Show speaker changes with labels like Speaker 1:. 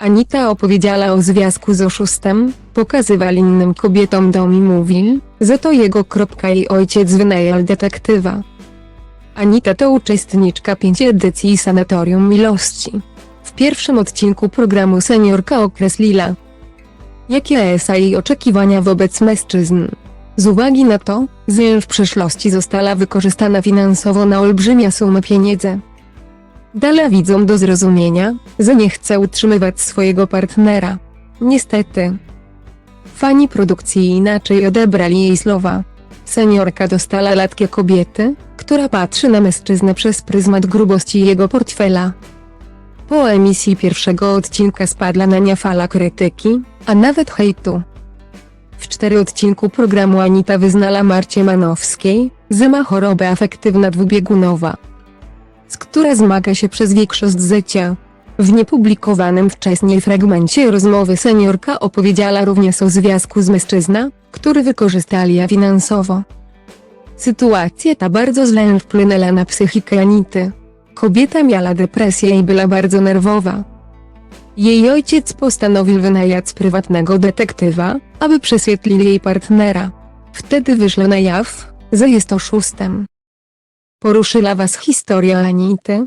Speaker 1: Anita opowiedziała o związku z oszustem, pokazywał innym kobietom dom i mówił, że to jego kropka i ojciec wynajęł detektywa. Anita to uczestniczka pięciu edycji Sanatorium Miłości. W pierwszym odcinku programu seniorka określiła, jakie są jej oczekiwania wobec mężczyzn. Z uwagi na to, że w przeszłości została wykorzystana finansowo na olbrzymia suma pieniędzy. Dala widzom do zrozumienia, że nie chce utrzymywać swojego partnera. Niestety. Fani produkcji inaczej odebrali jej słowa. Seniorka dostała latkie kobiety, która patrzy na mężczyznę przez pryzmat grubości jego portfela. Po emisji pierwszego odcinka spadła na nią fala krytyki, a nawet hejtu. W cztery odcinku programu Anita wyznala Marcie Manowskiej, że ma chorobę afektywna dwubiegunowa, z która zmaga się przez większość życia. W niepublikowanym wcześniej fragmencie rozmowy seniorka opowiedziała również o związku z mężczyzna, który wykorzystali ją finansowo. Sytuacja ta bardzo źle wpłynęła na psychikę Anity. Kobieta miała depresję i była bardzo nerwowa. Jej ojciec postanowił wynająć prywatnego detektywa, aby prześwietlił jej partnera. Wtedy wyszło na jaw, że jest oszustem. Poruszyła was historia Anity,